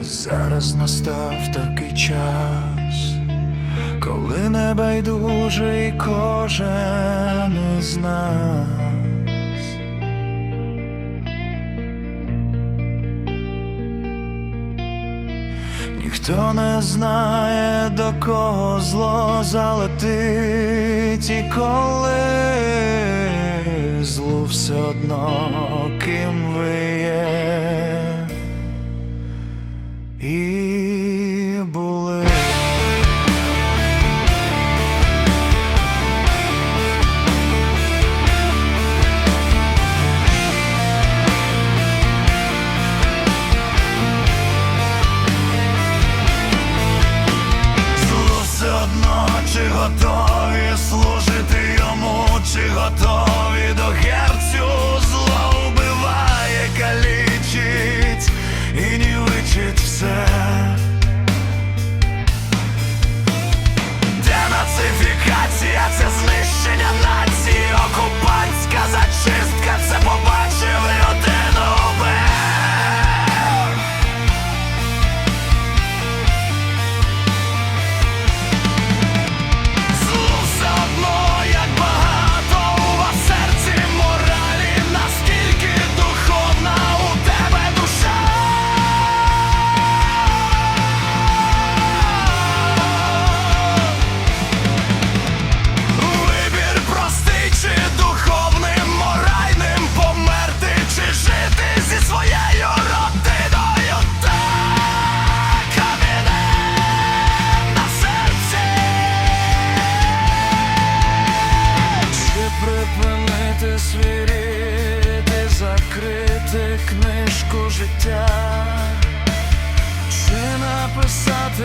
Зараз настав такий час, коли небайдужий кожен із нас. Ніхто не знає, до кого зло залетить, і коли злу все одно ким ви готові служити йому, чи готові до закрити книжку життя? Чи написати